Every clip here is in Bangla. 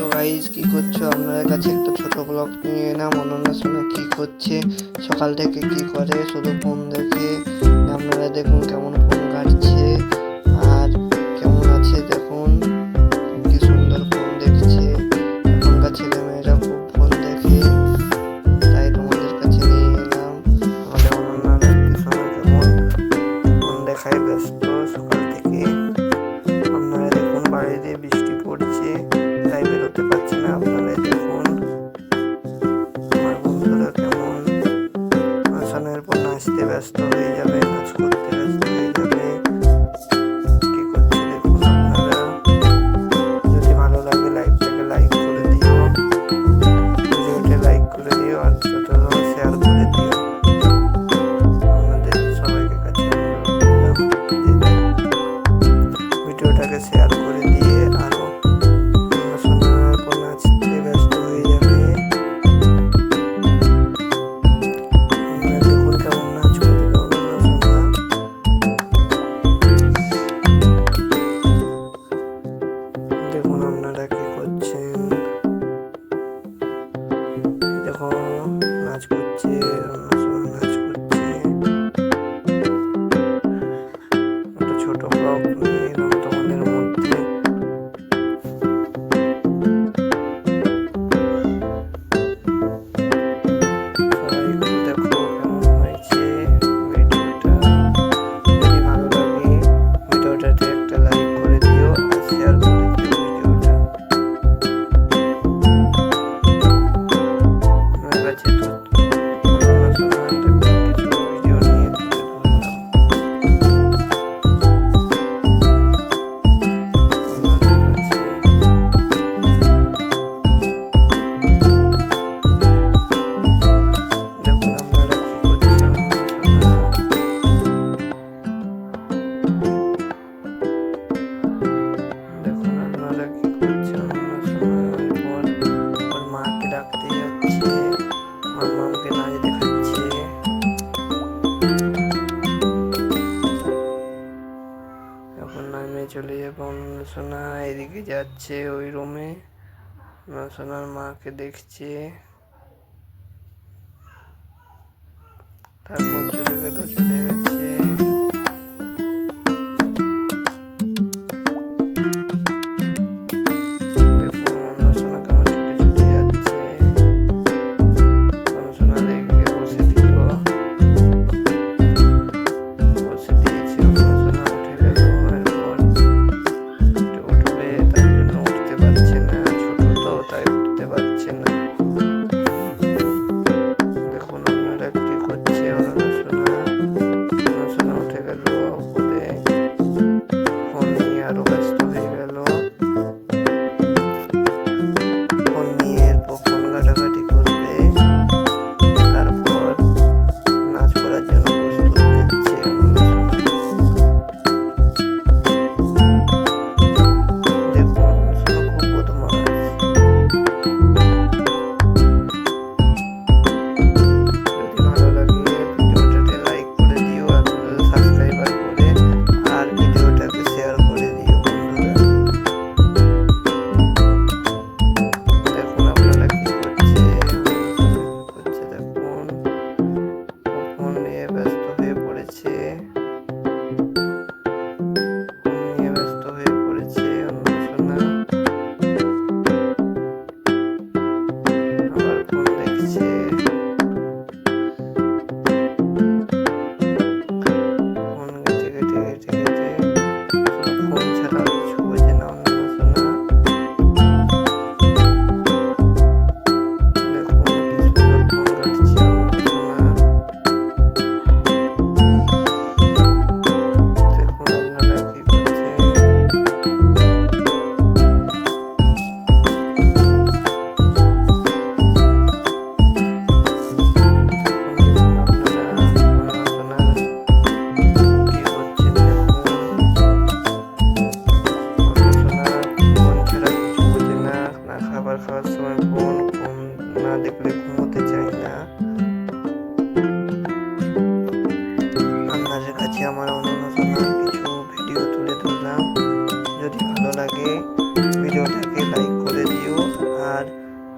তো গাইজ কি করছ? আপনাদের কাছে একটা ছোট ব্লগ নিয়ে এলাম। অনন্যা শুনে কি করছে? সকাল থেকে কি করে? শুধু ফোন দেখে। আপনারা দেখুন কেমন ফোন করতে পারছি না আপনারাই দেখুন। আমার বন্ধুরা কেমন? নাচানের পর নাচতে ব্যস্ত হয়ে যাবে। সোনা এদিকে যাচ্ছে ওই রুমে সোনার মাকে দেখছে। তারপর চলে গেল চলে গেল তাই বুঝতে পারছি না।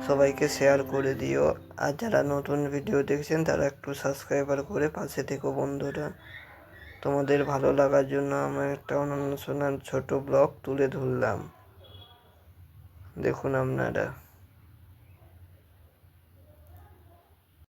সবাইকে শেয়ার করে দিও। আর যারা নতুন ভিডিও দেখছেন, তারা একটু সাবস্ক্রাইবার করে পাশে থেকো বন্ধুরা। তোমাদের ভালো লাগার জন্য আমি একটা অনন্য সোনার ছোটো ব্লগ তুলে ধরলাম। দেখুন আপনারা।